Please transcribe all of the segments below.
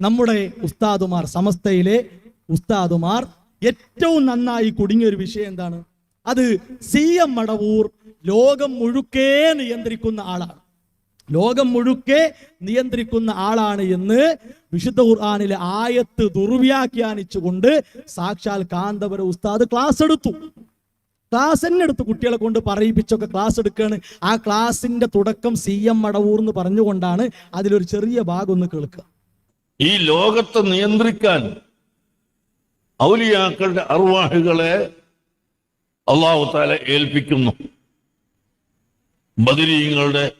നമ്മുടെ ഉസ്താദുമാർ സമസ്തയിലെ ഉസ്താദുമാർ ഏറ്റവും നന്നായി കുടുങ്ങിയ ഒരു വിഷയം എന്താണ്? അത് സി എം മടവൂർ ലോകം മുഴുക്കെ നിയന്ത്രിക്കുന്ന ആളാണ്. ലോകം മുഴുക്കെ നിയന്ത്രിക്കുന്ന ആളാണ് എന്ന് വിശുദ്ധ ഖുർആാനിലെ ആയത്ത് ദുർവ്യാഖ്യാനിച്ചുകൊണ്ട് സാക്ഷാൽ കാന്തപുര ഉസ്താദ് ക്ലാസ് എടുത്തു. ക്ലാസ് തന്നെ എടുത്ത് കുട്ടികളെ കൊണ്ട് പറയിപ്പിച്ചൊക്കെ ക്ലാസ് എടുക്കുകയാണ് ആ ക്ലാസിന്റെ തുടക്കം സി എം മടവൂർ എന്ന് പറഞ്ഞുകൊണ്ടാണ് അതിലൊരു ചെറിയ ഭാഗം ഒന്ന് കേൾക്കുക. ഈ ലോകത്തെ നിയന്ത്രിക്കാൻ ഔലിയാക്കളുടെ അർവാഹുകളെ അള്ളാഹു താല ഏൽപ്പിക്കുന്നു. ബദരീങ്ങളുടെ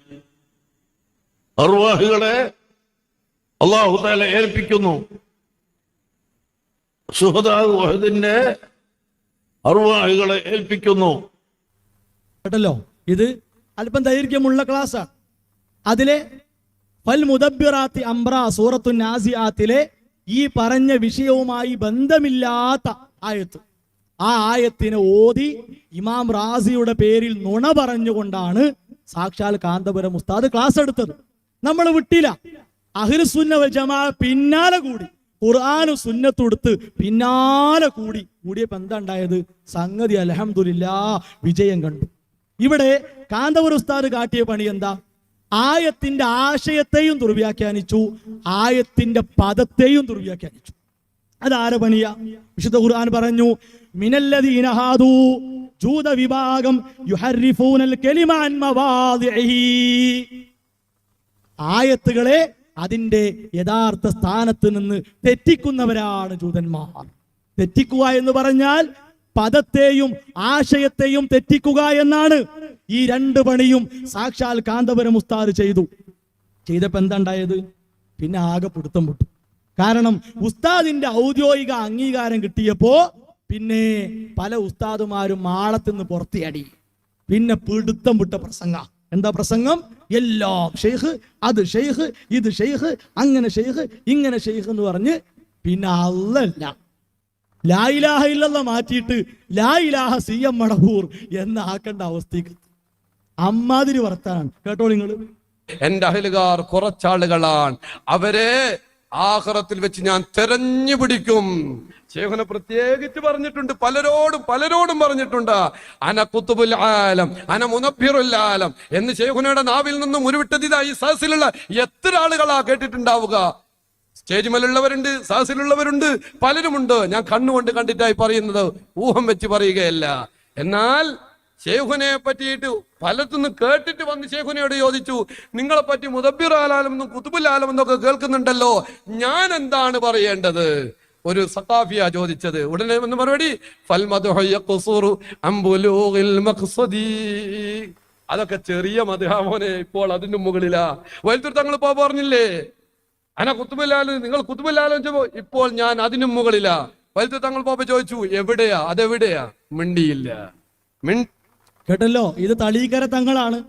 അർവാഹുകളെ അള്ളാഹു താല ഏൽപ്പിക്കുന്നു. സുഹദാദ് വഹദിന്റെ അർവാഹുകളെ ഏൽപ്പിക്കുന്നു. കേട്ടല്ലോ? ഇത് അല്പം ദൈർഘ്യമുള്ള ക്ലാസ്സാണ് അതിലെ ഫൽ മുദബിറാത്തി അംബ്ര സൂറത്തു നാസിയാത്തിലെ ഈ പറഞ്ഞ വിഷയവുമായി ബന്ധമില്ലാത്ത ആയത്ത്. ആ ആയത്തിനെ ഓതി ഇമാം റാസിയുടെ പേരിൽ നുണ പറഞ്ഞുകൊണ്ടാണ് സാക്ഷാൽ കാന്തപുരം ഉസ്താദ് ക്ലാസ് എടുത്തത്. നമ്മൾ വിട്ടില്ല. അഹിർസുന്ന വൽ ജമാ പിന്നാലെ കൂടി. ഖുർആാനു സുന്നത്തൊടുത്ത് പിന്നാലെ കൂടി. കൂടിയപ്പോ എന്താ ഉണ്ടായത്? സംഗതി അലഹമുല്ലാ വിജയം കണ്ടു. ഇവിടെ കാന്തപുര ഉസ്താദ് കാട്ടിയ പണി എന്താ? ആയത്തിന്റെ ആശയത്തെയും ദുർവ്യാഖ്യാനിച്ചു ആയത്തിന്റെ പദത്തെയും ദുർവ്യാഖ്യാനിച്ചു. അതാര പണിയ? വിശുദ്ധ ഖുർആൻ പറഞ്ഞു മിനല്ലദീന ഹാദു ജൂത വിഭാഗം യുഹരിഫൂനൽ ആയത്തുകളെ അതിന്റെ യഥാർത്ഥ സ്ഥാനത്ത് നിന്ന് തെറ്റിക്കുന്നവരാണ് ജൂതന്മാർ. തെറ്റിക്കുക എന്ന് പറഞ്ഞാൽ പദത്തെയും ആശയത്തെയും തെറ്റിക്കുക എന്നാണ് ഈ രണ്ട് പണിയും സാക്ഷാൽ കാന്തപുരം ഉസ്താദ് ചെയ്തു. ചെയ്തപ്പോ എന്താണ്ടായത് പിന്നെ ആകെ പിടുത്തം പൊട്ടു. കാരണം ഉസ്താദിന്റെ ഔദ്യോഗിക അംഗീകാരം കിട്ടിയപ്പോ പിന്നെ പല ഉസ്താദുമാരും മാളത്തിന്ന് പുറത്തിയടി. പിന്നെ പിടുത്തം വിട്ട പ്രസംഗ. എന്താ പ്രസംഗം? എല്ലാം ഷെയ്ഖ് അത് ഷെയ്ഖ് ഇത് ഷെയ്ഖ് അങ്ങനെ ഷെയ്ഖ് ഇങ്ങനെ ഷെയ്ഖ് എന്ന് പറഞ്ഞ് പിന്നെ അല്ലല്ല ലായിലാഹ ഇല്ലെന്ന മാറ്റിയിട്ട് ലായിലാഹ സി എം മടവൂർ എന്ന് ആക്കേണ്ട അവസ്ഥയ്ക്ക്. അമ്മാതിരി വർത്താനാണ്. കേട്ടോ നിങ്ങൾ? എന്റെ അഹലുകാർ കുറച്ചാളുകളാണ്. അവരെ ആഹ്റത്തിൽ വെച്ച് ഞാൻ തെരഞ്ഞു പിടിക്കും. ശേഖന പ്രത്യേകിച്ച് പറഞ്ഞിട്ടുണ്ട്. പലരോടും പലരോടും പറഞ്ഞിട്ടുണ്ട്. അന കുത്തുബുൽ ആലം അന മുനബിറുൽ ആലം എന്ന് ശേഖനയുടെ നാവിൽ നിന്നും ഉരുവിട്ടത് ഇതാ എത്ര ആളുകളാ കേട്ടിട്ടുണ്ടാവുക? സ്റ്റേജ് മേലുള്ളവരുണ്ട് സഹസിലുള്ളവരുണ്ട് പലരുമുണ്ട്. ഞാൻ കണ്ണുകൊണ്ട് കണ്ടിട്ടായി പറയുന്നത് ഊഹം വെച്ച് പറയുകയല്ല. എന്നാൽ ഷേഖുനെ പറ്റിയിട്ട് പലത്തുനിന്ന് കേട്ടിട്ട് വന്ന് ഷേഖുനയോട് ചോദിച്ചു നിങ്ങളെ പറ്റി മുദബിർ ആലാലെന്നും കുത്തുബുൽ ആലമെന്നൊക്കെ കേൾക്കുന്നുണ്ടല്ലോ. ഞാൻ എന്താണ് പറയേണ്ടത്? ഒരു സഖാഫിയ ചോദിച്ചത്. ഉടനെ ഒന്ന് മറുപടി അതൊക്കെ ചെറിയ മധുഹാമോനെ ഇപ്പോൾ അതിന്റെ മുകളിലാ. വലുത്തൊരു തങ്ങൾ പറഞ്ഞില്ലേ? അന കുത്തുബില്ലാലോ നിങ്ങൾ കുത്തുബില്ലാലോ ഇപ്പോൾ ഞാൻ അതിനും മുകളിലാ. വലുത് തങ്ങൾ പോപ്പ ചോദിച്ചു എവിടെയാ? അതെവിടെയാ? മിണ്ടിയില്ല. കേട്ടല്ലോ? ഇത് തളീക്കര തങ്ങളാണ്.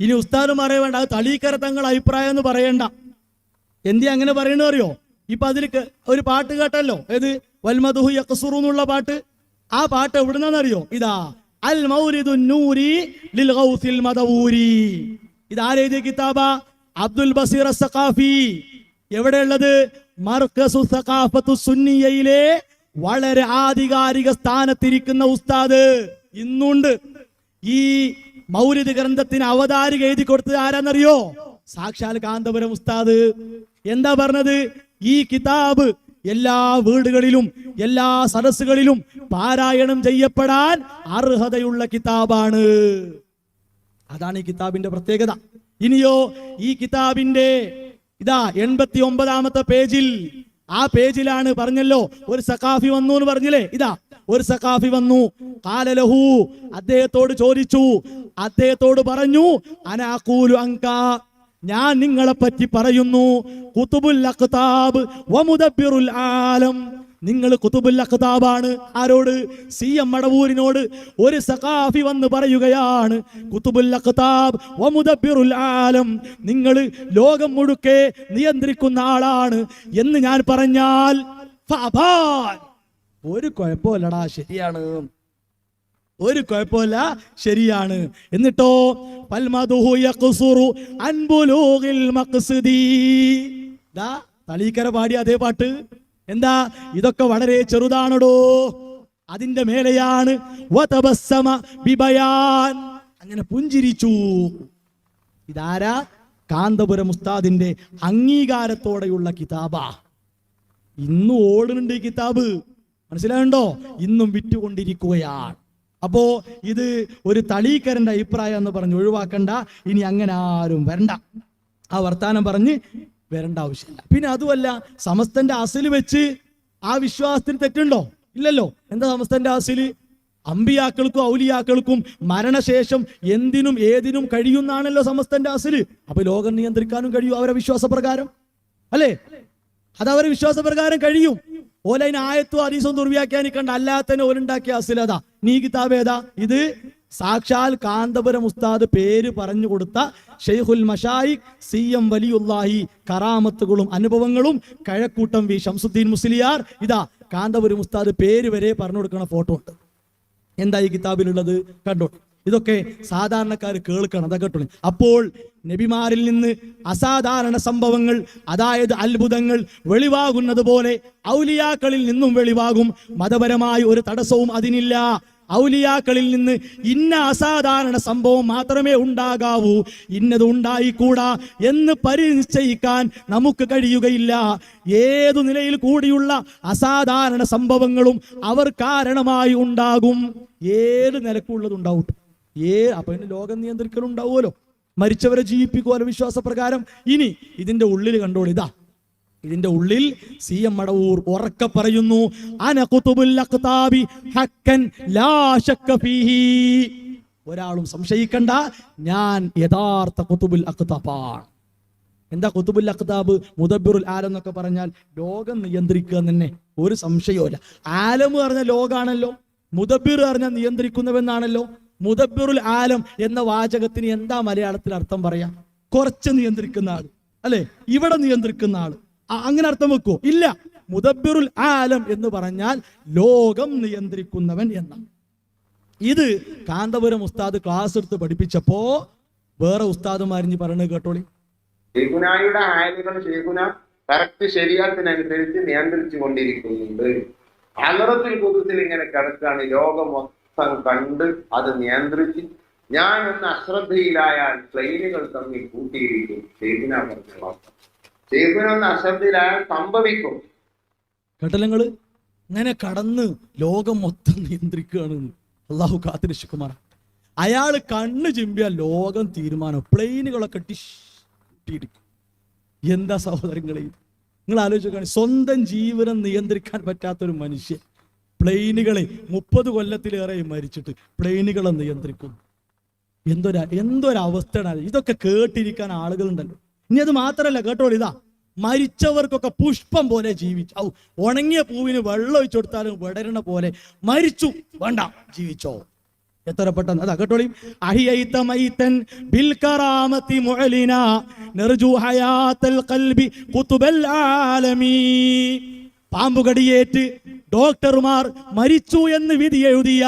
ഇനി ഉസ്താദും അറിയവേണ്ട അത് തളീക്കര തങ്ങൾ അഭിപ്രായം എന്ന് പറയണ്ട. എന്തി അങ്ങനെ പറയണു അറിയോ? ഇപ്പൊ അതിൽ ഒരു പാട്ട് കേട്ടല്ലോ? ഏത്? വൽമധുഹു യക്സുറു എന്നുള്ള പാട്ട്. ആ പാട്ട് എവിടുന്നറിയോ ഇതാ. അൽ മൗരിദു നൂരി ലിൽ ഗൗസിൽ മദവൂരി. ഇത് കിതാബ? അബ്ദുൽ ബസീർ സഖാഫി എവിടെയുള്ളത്? മർക്കസു സുന്നിയയിലെ വളരെ ആധികാരിക സ്ഥാനത്തിരിക്കുന്ന ഉസ്താദ് ഇന്നുണ്ട്. ഈ മൗലിദ് ഗ്രന്ഥത്തിന് അവതാരിക എഴുതി കൊടുത്തത് ആരാന്നറിയോ? സാക്ഷാൽ കാന്തപുരം ഉസ്താദ്. എന്താ പറഞ്ഞത്? ഈ കിതാബ് എല്ലാ വീടുകളിലും എല്ലാ സദസ്സുകളിലും പാരായണം ചെയ്യപ്പെടാൻ അർഹതയുള്ള കിതാബാണ്. അതാണ് ഈ കിതാബിന്റെ പ്രത്യേകത. ഇനിയോ ഈ കിതാബിന്റെ ഇതാ എൺപത്തി ഒമ്പതാമത്തെ പേജിൽ. ആ പേജിലാണ് പറഞ്ഞല്ലോ ഒരു സഖാഫി വന്നു എന്ന് പറഞ്ഞില്ലേ? ഇതാ ഒരു സഖാഫി വന്നു. കാലലഹു അദ്ദേഹത്തോട് ചോദിച്ചു. അദ്ദേഹത്തോട് പറഞ്ഞു അനാകൂലു അങ്ക ഞാൻ നിങ്ങളെ പറ്റി പറയുന്നു കുത്തുബുൽ അഖ്താബ് വമുദബ്ബിറുൽ ആലം. നിങ്ങൾ കുത്തുബുൽ അഖ്താബാണ് ആരോട്? സി എം മടവൂരിനോട്. ഒരു സഖാഫി വന്ന് പറയുകയാണ് കുത്തുബുൽ അഖ്താബ് വമുദബ്ബിറുൽ ആലം. നിങ്ങൾ ലോകം മുഴുക്കെ നിയന്ത്രിക്കുന്ന ആളാണ് എന്ന് ഞാൻ പറഞ്ഞാൽ. ഒരു കുഴപ്പമില്ലടാ ശരിയാണ്. ഒരു കുഴപ്പമില്ല ശരിയാണ്. എന്നിട്ടോ തളീക്കര പാടി അതേ പാട്ട്. എന്താ? ഇതൊക്കെ വളരെ ചെറുതാണടോ. അതിന്റെ മേലെയാണ് അങ്ങനെ പുഞ്ചിരിച്ചു. ഇതാരാ? കാന്തപുരം ഉസ്താദിന്റെ അംഗീകാരത്തോടെയുള്ള കിതാബ. ഇന്നും ഓടുന്നുണ്ട് ഈ കിതാബ്. മനസ്സിലായുണ്ടോ? ഇന്നും വിറ്റുകൊണ്ടിരിക്കുകയാണ്. അപ്പോ ഇത് ഒരു തളീക്കരന്റെ അഭിപ്രായം എന്ന് പറഞ്ഞ് ഒഴിവാക്കണ്ട. ഇനി അങ്ങനെ ആരും വരണ്ട. ആ വർത്താനം പറഞ്ഞ് വരേണ്ട ആവശ്യമില്ല. പിന്നെ അതുമല്ല സമസ്തന്റെ അസിൽ വെച്ച് ആ വിശ്വാസത്തിന് തെറ്റുണ്ടോ? ഇല്ലല്ലോ. എന്താ സമസ്തന്റെ അസിൽ അമ്പിയാക്കൾക്കും ഔലിയാക്കൾക്കും മരണശേഷം എന്തിനും ഏതിനും കഴിയുന്നാണല്ലോ സമസ്തന്റെ അസിൽ അപ്പൊ ലോകം നിയന്ത്രിക്കാനും കഴിയും അവരെ വിശ്വാസപ്രകാരം. അല്ലേ? അത് അവരെ വിശ്വാസപ്രകാരം കഴിയും. ഓലതിന് ആയത്തും അതീസും ദുർവ്യാഖ്യാനിക്കണ്ട. അല്ലാത്തന്നെ ഓലുണ്ടാക്കിയ അസിലതാ നീ കിതാബ് ഏതാ? ഇത് സാക്ഷാൽ കാന്തപുരം ഉസ്താദ് പേര് പറഞ്ഞു കൊടുത്ത ഷെയ്ഖുൽ മഷായിഖ് സി എം വലിയുല്ലാഹി കറാമത്തുകളും അനുഭവങ്ങളും കഴക്കൂട്ടം വി ഷംസുദ്ദീൻ മുസ്ലിയാർ. ഇതാ കാന്തപുരം ഉസ്താദ് പേര് വരെ പറഞ്ഞു കൊടുക്കുന്ന ഫോട്ടോ ഉണ്ട്. എന്താ ഈ കിതാബിലുള്ളത്? കണ്ടോ? ഇതൊക്കെ സാധാരണക്കാർ കേൾക്കണം അതൊക്കെ കേട്ടോളി. അപ്പോൾ നബിമാരിൽ നിന്ന് അസാധാരണ സംഭവങ്ങൾ അതായത് അത്ഭുതങ്ങൾ വെളിവാകുന്നത് പോലെ ഔലിയാക്കളിൽ നിന്നും വെളിവാകും. മതപരമായ ഒരു തടസ്സവും അതിനില്ല. ഔലിയാക്കളിൽ നിന്ന് ഇന്ന അസാധാരണ സംഭവം മാത്രമേ ഉണ്ടാകാവൂ. ഇന്നത് ഉണ്ടായിക്കൂടാ എന്ന് പരിനിശ്ചയിക്കാൻ നമുക്ക് കഴിയുകയില്ല. ഏതു നിലയിൽ കൂടിയുള്ള അസാധാരണ സംഭവങ്ങളും അവർ കാരണമായി ഉണ്ടാകും. ഏത് നിലക്കുള്ളതുണ്ടാവും. ഏ അപ്പൊ ലോകം നിയന്ത്രിക്കലുണ്ടാവുമല്ലോ. മരിച്ചവരെ ജീവിപ്പിക്കുമല്ലോ വിശ്വാസപ്രകാരം ഇനി ഇതിന്റെ ഉള്ളിൽ കണ്ടോളൂ. ഇതാ ഇതിന്റെ ഉള്ളിൽ സി എം മടവൂർ ഉറക്കെ പറയുന്നു ഒരാളും സംശയിക്കണ്ട ഞാൻ യഥാർത്ഥ കുത്തുബുൽ അഖ്താബാണ്. എന്താ കുത്തുബുൽ അഖ്താബ്? മുദബിറുൽ ആലം എന്നൊക്കെ പറഞ്ഞാൽ ലോകം നിയന്ത്രിക്കുക തന്നെ. ഒരു സംശയവുമില്ല ആലം പറഞ്ഞ ലോകാണല്ലോ. മുദബിർ പറഞ്ഞാൽ നിയന്ത്രിക്കുന്നവെന്നാണല്ലോ. മുദബിറുൽ ആലം എന്ന വാചകത്തിന് എന്താ മലയാളത്തിൽ അർത്ഥം പറയാ? കുറച്ച് നിയന്ത്രിക്കുന്ന ആൾ. അല്ലെ? ഇവിടെ നിയന്ത്രിക്കുന്ന അ- അങ്ങനെ അർത്ഥം വെക്കോ. ഇല്ല. മുദബിറുൽ ആലം എന്ന് പറഞ്ഞാൽ ലോകം നിയന്ത്രിക്കുന്നവൻ എന്നാണ്. ഇത് കാന്തപുരം ഉസ്താദ് ക്ലാസ് എടുത്ത് പഠിപ്പിച്ചപ്പോ വേറെ ഉസ്താദുമാരിഞ്ഞ് പറയുന്നത് കേട്ടോളി. ഷെയ്ഖുനായുടെ ആയതുകൾ ഷെയ്ഖുന കറക്റ്റ് ശരീരത്തിനനുസരിച്ച് നിയന്ത്രിച്ചു കൊണ്ടിരിക്കുന്നുണ്ട് അലറത്തിൽ കുതിരത്തിൽ ഇങ്ങനെ കിടക്കാണ് ലോകം മൊത്തം കണ്ട് അത് നിയന്ത്രിച്ച് ഞാൻ ഒന്ന് അശ്രദ്ധയിലായാൽ പ്ലെയിനുകൾ തമ്മിൽ കൂട്ടിയിരിക്കും. ഷെയ്ഖുന പറഞ്ഞ വാർത്ത സംഭവിക്കും. കേട്ടല്ലങ്ങൾ ഇങ്ങനെ കടന്ന് ലോകം മൊത്തം നിയന്ത്രിക്കുകയാണ് അള്ളാഹു കാത്തിരക്ഷിക്കുമാർ അയാൾ കണ്ണ് ചിമ്പിയ ലോകം തീരുമാനം. പ്ലെയിനുകളൊക്കെ ടിഷ് കൂട്ടിയിടിക്കും എന്താ സഹോദരങ്ങളെ? നിങ്ങൾ ആലോചിക്കുകയാണ് സ്വന്തം ജീവനം നിയന്ത്രിക്കാൻ പറ്റാത്തൊരു മനുഷ്യൻ പ്ലെയിനുകളെ മുപ്പത് കൊല്ലത്തിലേറെ മരിച്ചിട്ട് പ്ലെയിനുകളെ നിയന്ത്രിക്കുന്നു. എന്തൊരു എന്തൊരവസ്ഥയാണ് ഇതൊക്കെ കേട്ടിരിക്കാൻ ആളുകളുണ്ടല്ലോ. ഇനി അത് മാത്രല്ല കേട്ടോളൂ ഇതാ. മരിച്ചവർക്കൊക്കെ പുഷ്പം പോലെ ജീവിച്ചു. ഉണങ്ങിയ പൂവിന് വെള്ളം ഒഴിച്ചു കൊടുത്താലും വിടരണ പോലെ മരിച്ചു. വേണ്ട ജീവിച്ചോ. എത്ര പെട്ടെന്ന്. അതാ കേട്ടോളി. അഹിയൈത മൈതൻ ബിൽ കറാമത്തി മുഅലിന നർജു ഖൽബി ഖുതുബൽ പാമ്പുകടിയേറ്റ് ഡോക്ടർമാർ മരിച്ചു എന്ന് വിധി എഴുതിയ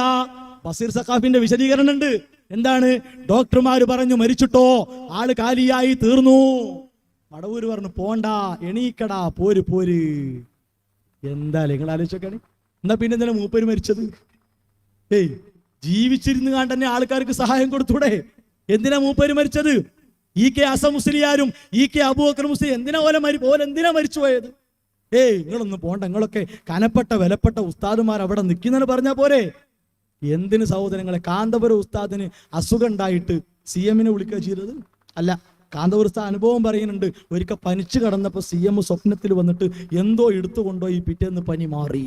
ബസീർ സഖാഫിന്റെ വിശദീകരണം ഉണ്ട് എന്താണ്? ഡോക്ടർമാര് പറഞ്ഞു മരിച്ചിട്ടോ? ആൾ കാലിയായി തീർന്നു. മടവൂര് പറഞ്ഞു പോണ്ട എണീക്കടാ പോര് പോര്. എന്താ നിങ്ങൾ ആലോചിച്ചൊക്കെയാണ്. എന്നാ പിന്നെ എന്താണ് മൂപ്പര് മരിച്ചത്? ഏയ് ജീവിച്ചിരുന്നു കാണ്ട് തന്നെ ആൾക്കാർക്ക് സഹായം കൊടുത്തൂടെ? എന്തിനാ മൂപ്പര് മരിച്ചത്? ഈ കെ അസ മുസ്ലിയാരും ഈ കെ അബൂബക്കർ മുസ്ലിം എന്തിനാ ഓല മരി ഓല എന്തിനാ മരിച്ചു പോയത്? ഏയ് നിങ്ങളൊന്നും പോണ്ട. നിങ്ങളൊക്കെ കനപ്പെട്ട വിലപ്പെട്ട ഉസ്താദുമാർ അവിടെ നിൽക്കുന്നെന്ന് പറഞ്ഞാ പോരെ? എന്തിന് സഹോദരങ്ങളെ? കാന്തപുര ഉസ്താദിന് അസുഖം ഉണ്ടായിട്ട് സി എമ്മിനെ വിളിക്കുക ചെയ്തത്? അല്ല കാന്തപുര ഉസ്താദ് അനുഭവം പറയുന്നുണ്ട് ഒരിക്കൽ പനിച്ചു കടന്നപ്പോ സി എം സ്വപ്നത്തിൽ വന്നിട്ട് എന്തോ എടുത്തു ഈ പിറ്റേന്ന് പനി മാറി.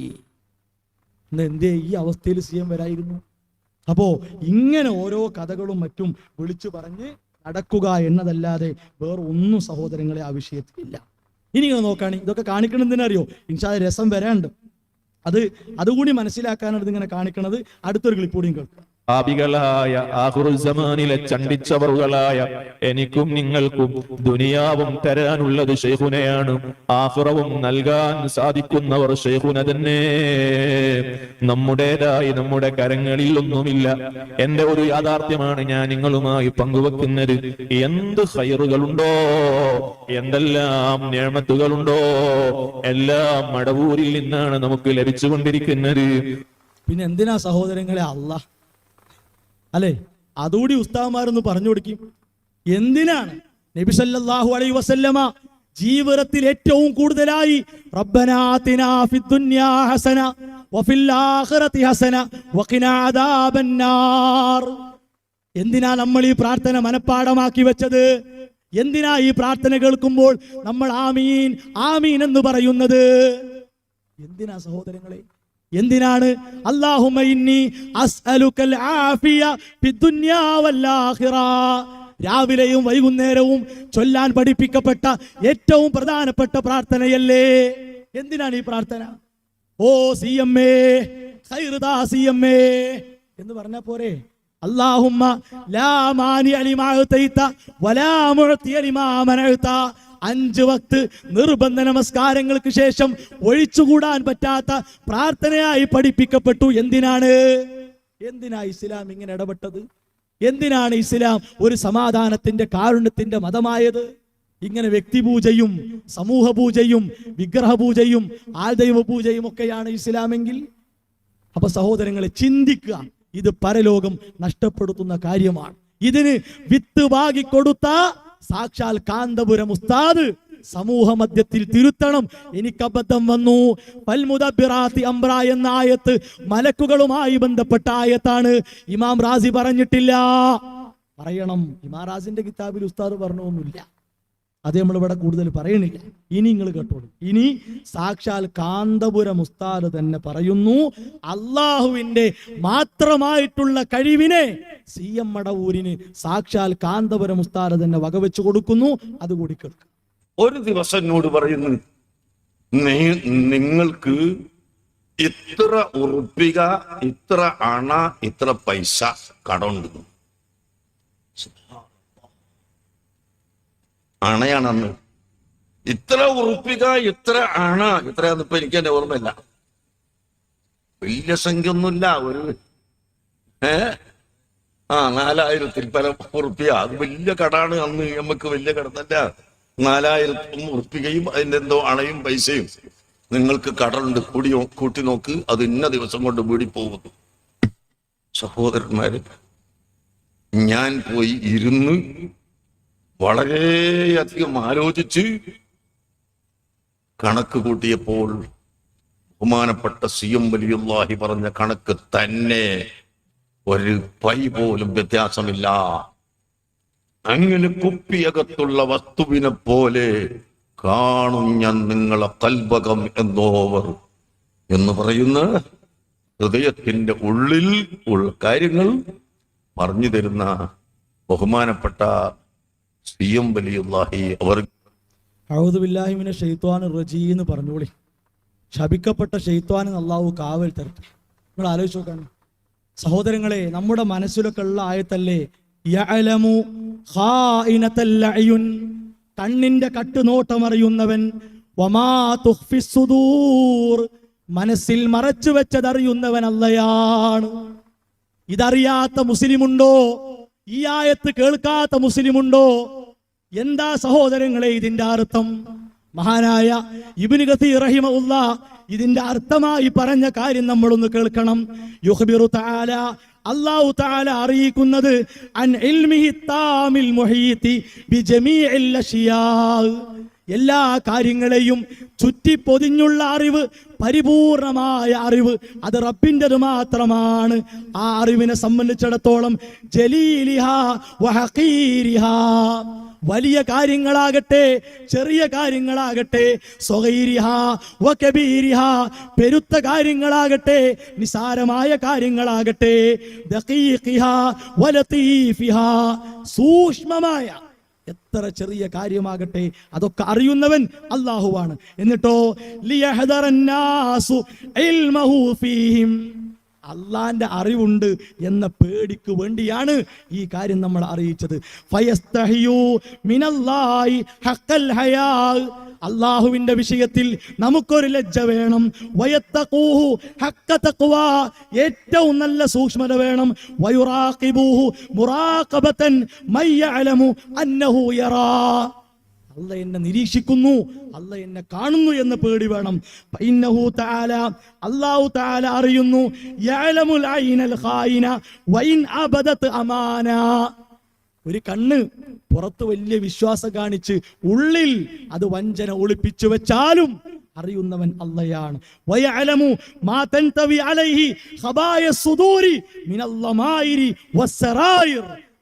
എന്തേ ഈ അവസ്ഥയിൽ സി എം വരായിരുന്നു? അപ്പോ ഇങ്ങനെ ഓരോ കഥകളും മറ്റും വിളിച്ചു പറഞ്ഞ് നടക്കുക എന്നതല്ലാതെ വേറെ ഒന്നും സഹോദരങ്ങളെ ആ വിഷയത്തിലില്ല ഇനി ഇങ്ങനെ നോക്കുകയാണെങ്കിൽ ഇതൊക്കെ കാണിക്കണം എന്തിനറിയോ ഇൻഷാ രസം വരാണ്ട് അത് അതുകൂടി മനസ്സിലാക്കാനാണ് ഇതിങ്ങനെ കാണിക്കുന്നത് അടുത്തൊരു ക്ലിപ്പ് കൂടിയും കേൾക്കുക ആപികളായ ആഹുറുസമാനിലെ ചണ്ടിച്ചവറുകളായ എനിക്കും നിങ്ങൾക്കും ദുനിയാവും തരാനുള്ളത് ഷെയ്ഖുനയാണ് ആഹുറവും നൽകാൻ സാധിക്കുന്നവർ ഷെയ്ഖുന തന്നെ. നമ്മുടേതായി നമ്മുടെ കരങ്ങളിൽ ഒന്നുമില്ല. എന്റെ ഒരു യാഥാർത്ഥ്യമാണ് ഞാൻ നിങ്ങളുമായി പങ്കുവെക്കുന്നത്. എന്ത് ഹൈറുകളുണ്ടോ എന്തെല്ലാം നേമത്തുകളുണ്ടോ എല്ലാം മടവൂരിൽ നിന്നാണ് നമുക്ക് ലഭിച്ചുകൊണ്ടിരിക്കുന്നത്. പിന്നെ എന്തിനാ സഹോദരങ്ങളെ അല്ല അല്ലേ? അതുകൂടി ഉസ്താവന്മാരൊന്ന് പറഞ്ഞു കൊടുക്കും. എന്തിനാണ്? നബി സല്ലല്ലാഹു അലൈഹി വസല്ലമ ജീവിതത്തിൽ ഏറ്റവും കൂടുതലായി ഹസന വഫിൽ ആഖിറതി ഹസന വഖിനാ എന്തിനാ നമ്മൾ ഈ പ്രാർത്ഥന മനഃപ്പാടമാക്കി വെച്ചത്? എന്തിനാ ഈ പ്രാർത്ഥന കേൾക്കുമ്പോൾ നമ്മൾ ആമീൻ ആമീൻ എന്ന് പറയുന്നത്? എന്തിനാ സഹോദരങ്ങളെ? എന്തിനാണ്? അസ്അലുക്കൽ ആഫിയ രാവിലെയും വൈകുന്നേരവും ചൊല്ലാൻ പഠിപ്പിക്കപ്പെട്ട ഏറ്റവും പ്രധാനപ്പെട്ട പ്രാർത്ഥനയല്ലേ? എന്തിനാണ് ഈ പ്രാർത്ഥന? ഓ C M A C M A എന്ന് പറഞ്ഞ പോരെ. അള്ളാഹുമ്മ ലാ മാനി അലിമാ ഉതൈത വലാ അലിമാ മനഅത. അഞ്ച് വക്ത് നിർബന്ധ നമസ്കാരങ്ങൾക്ക് ശേഷം ഒഴിച്ചുകൂടാൻ പറ്റാത്ത പ്രാർത്ഥനയായി പഠിപ്പിക്കപ്പെട്ടു. എന്തിനാണ്? എന്തിനാ ഇസ്ലാം ഇങ്ങനെ ഇടപെട്ടത്? എന്തിനാണ് ഇസ്ലാം ഒരു സമാധാനത്തിന്റെ കാരുണ്യത്തിന്റെ മതമായത്? ഇങ്ങനെ വ്യക്തിപൂജയും സമൂഹ പൂജയും വിഗ്രഹ പൂജയും പൂജയും ഒക്കെയാണ് ഇസ്ലാമെങ്കിൽ. അപ്പൊ സഹോദരങ്ങളെ ചിന്തിക്കുക. ഇത് പരലോകം നഷ്ടപ്പെടുത്തുന്ന കാര്യമാണ്. ഇതിന് വിത്ത് വാങ്ങിക്കൊടുത്ത സാക്ഷാൽ കാന്തപുരം ഉസ്താദ് സമൂഹ മധ്യത്തിൽ തിരുത്തണം. എനിക്ക് അബദ്ധം വന്നു. പൽമുദബിറാത്തി അംബ്ര എന്ന ആയത്ത് മലക്കുകളുമായി ബന്ധപ്പെട്ട ആയത്താണ്. ഇമാം റാസി പറഞ്ഞിട്ടില്ല. പറയണം. ഇമാം റാസിന്റെ കിതാബിൽ ഉസ്താദ് പറഞ്ഞൊന്നുമില്ല. അത് നമ്മളിവിടെ കൂടുതൽ പറയണില്ല. ഇനി നിങ്ങൾ കേട്ടോളൂ. ഇനി സാക്ഷാൽ കാന്തപുര മുസ്താദ് തന്നെ പറയുന്നു അള്ളാഹുവിന്റെ മാത്രമായിട്ടുള്ള കഴിവിനെ സി എം മടവൂരിന് സാക്ഷാൽ കാന്തപുര മുസ്താദ് തന്നെ വകവെച്ചു കൊടുക്കുന്നു. അതുകൂടി കേൾക്കും. ഒരു ദിവസം എന്നോട് പറയുന്നു "നീ- നിങ്ങൾക്ക് ഇത്ര ഉറുപ്പിക ഇത്ര അണ ഇത്ര പൈസ കടമുണ്ട് അണയാണെന്ന് ഇത്ര ഉറുപ്പിക ഇത്ര അണ ഇത്രയാന്ന് ഇപ്പൊ എനിക്ക് എന്റെ ഓർമ്മയില്ല. വലിയ സംഖ്യ ഒന്നുമില്ല ഒരു ഏ? ആ നാലായിരത്തിൽ പല ഉറുപ്പിക. അത് വലിയ കടാണ്. അന്ന് നമുക്ക് വലിയ കടന്നല്ല. നാലായിരത്തും ഉറുപ്പികയും അതിന്റെ എന്തോ അണയും പൈസയും. നിങ്ങൾക്ക് കടലുണ്ട്. കൂടി കൂട്ടി നോക്ക്. അത് ഇന്ന ദിവസം കൊണ്ട് വീടി പോകുന്നു സഹോദരന്മാര് ഞാൻ പോയി ഇരുന്ന് വളരെയധികം ആലോചിച്ച് കണക്ക് കൂട്ടിയപ്പോൾ ബഹുമാനപ്പെട്ട സി എം വലിയുല്ലാഹി പറഞ്ഞ കണക്ക് തന്നെ ഒരു പൈ പോലും വ്യത്യാസമില്ല. അങ്ങനെ കുപ്പിയകത്തുള്ള വസ്തുവിനെ പോലെ കാണും ഞാൻ നിങ്ങളെ കൽബകം എന്നോവർ എന്ന് പറയുന്ന ഹൃദയത്തിന്റെ ഉള്ളിൽ ഉള്ള കാര്യങ്ങൾ പറഞ്ഞു തരുന്ന ബഹുമാനപ്പെട്ട എന്ന് പറഞ്ഞോളി ശപിക്കപ്പെട്ട ഷെയ്ത്വാൻ അള്ളാഹു കാവൽ തരട്ടെ. നിങ്ങൾ ആലോചിച്ച് നോക്കാണ്. സഹോദരങ്ങളെ നമ്മുടെ മനസ്സിലൊക്കെ ഉള്ള ആയത്തല്ലേ? കണ്ണിന്റെ കട്ടുനോട്ടം അറിയുന്നവൻ വമാ തുഖ്ഫിസ് സുദൂർ. മനസ്സിൽ മറച്ചു വെച്ചതറിയുന്നവൻ അല്ലയാണ് ഇതറിയാത്ത മുസ്ലിമുണ്ടോ? ഈ ആയത്ത് കേൾക്കാത്ത മുസ്ലിമുണ്ടോ? എന്താ സഹോദരങ്ങളെ ഇതിന്റെ അർത്ഥം? മഹാനായ ഇബിന് ഇബ്നു റഹിമ ഉള്ള ഇതിന്റെ അർത്ഥമായി പറഞ്ഞ കാര്യം നമ്മളൊന്ന് കേൾക്കണം. യുഖ്ബിറു താല അള്ളാഹു താല അറിയിക്കുന്നത് അൻ ഇൽമിഹി താമിൽ മുഹീതി ബിജമീഇൽ അഷിയാ. എല്ലാ കാര്യങ്ങളെയും ചുറ്റിപ്പൊതിഞ്ഞുള്ള അറിവ് പരിപൂർണമായ അറിവ് അത് റബ്ബിന്റെത് മാത്രമാണ്. ആ അറിവിനെ സംബന്ധിച്ചിടത്തോളം വലിയ കാര്യങ്ങളാകട്ടെ ചെറിയ കാര്യങ്ങളാകട്ടെ പെരുത്ത കാര്യങ്ങളാകട്ടെ നിസാരമായ കാര്യങ്ങളാകട്ടെ സൂക്ഷ്മമായ എത്ര ചെറിയ കാര്യമാകട്ടെ അതൊക്കെ അറിയുന്നവൻ അള്ളാഹുവാണ് എന്നിട്ടോ അള്ളാന്റെ അറിവുണ്ട് എന്ന പേടിക്ക് വേണ്ടിയാണ് ഈ കാര്യം നമ്മൾ അറിയിച്ചത്. ഫയസ്തഹിയു മിനല്ലാഹി ഹഖൽ ഹയാ അള്ളാഹുവിന്റെ വിഷയത്തിൽ നമുക്കൊരു ലജ്ജ വേണം. വയത്തഖൂഹു ഹഖ തഖ്വാ. ഏറ്റവും നല്ല സൂക്ഷ്മത വേണം. വയുറാഖിബൂഹു മുറാഖബതൻ മയ്യലമു അന്നഹു യറാ. അല്ല എന്നെ നിരീക്ഷിക്കുന്നു. അല്ല എന്നെ കാണുന്നു എന്ന പേടി വേണം. അല്ലാഹു തആല അറിയുന്നു അമാന. ഒരു കണ്ണ് പുറത്ത് വലിയ വിശ്വാസം കാണിച്ച് ഉള്ളിൽ അത് വഞ്ചന ഒളിപ്പിച്ചു വെച്ചാലും അറിയുന്നവൻ അള്ളയാണ്.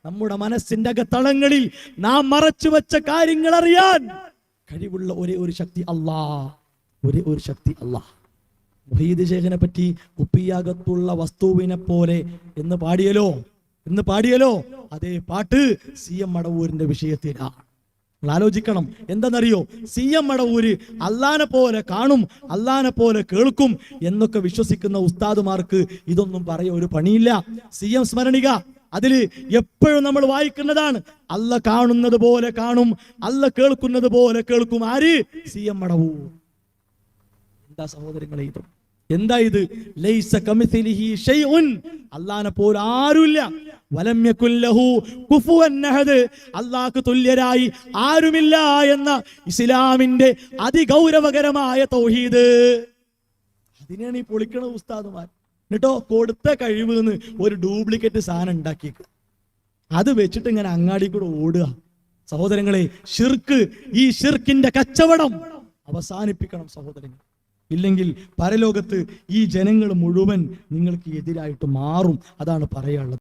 നമ്മുടെ മനസ്സിന്റെ അകത്തളങ്ങളിൽ നാം മറച്ചു വെച്ച കാര്യങ്ങൾ അറിയാൻ കഴിവുള്ള ഒരേ ഒരു ശക്തി അല്ലാ ഒരേ ഒരു ശക്തി അല്ലാ മുഹീദ് ശേഖനെ പറ്റി കുപ്പിയകത്തുള്ള വസ്തുവിനെ പോലെ എന്ന് പാടിയല്ലോ? എന്ന് പാടിയല്ലോ അതേ പാട്ട് സി എം മടവൂരിന്റെ വിഷയത്തിലാണ് ആലോചിക്കണം. എന്തെന്നറിയോ? സി എം മടവൂര് അല്ലാനെ പോലെ കാണും അല്ലാനെ പോലെ കേൾക്കും എന്നൊക്കെ വിശ്വസിക്കുന്ന ഉസ്താദുമാർക്ക് ഇതൊന്നും പറയ ഒരു പണിയില്ല. സി എം സ്മരണിക അതിൽ എപ്പോഴും നമ്മൾ വായിക്കുന്നതാണ്. അല്ല കാണുന്നത് പോലെ കാണും അല്ല കേൾക്കുന്നത് പോലെ കേൾക്കും. ആര്? C M Madavoor. എന്താ സഹോദരങ്ങളെ ഇത്? എന്താ ഇത്? ലൈസ കമിസിലിഹി ഷൈഉൻ. അല്ലാനെ പോലെ ആരുമില്ല. വലം യകുൽ ലഹു കുഫുവൻ അഹദ് അല്ലാഹ്ക്ക് തുല്യരായി ആരുമില്ല എന്ന ഇസ്ലാമിന്റെ അതിഗൗരവകരമായ തൗഹീദ്. അതിനാണ് ഈ പൊളിക്കണ ഉസ്താദുമാർ. എന്നിട്ടോ കൊടുത്ത കഴിവ് ഒരു ഡ്യൂപ്ലിക്കേറ്റ് സാധനം ഉണ്ടാക്കിയേക്ക്. അത് വെച്ചിട്ട് ഇങ്ങനെ അങ്ങാടി കൂടെ ഓടുക. സഹോദരങ്ങളെ ഷിർക്ക് ഈ ഷിർക്കിന്റെ കച്ചവടം അവസാനിപ്പിക്കണം സഹോദരങ്ങൾ ഇല്ലെങ്കിൽ പരലോകത്ത് ഈ ജനങ്ങൾ മുഴുവൻ നിങ്ങൾക്ക് എതിരായിട്ട് മാറും. അതാണ് പറയാനുള്ളത്.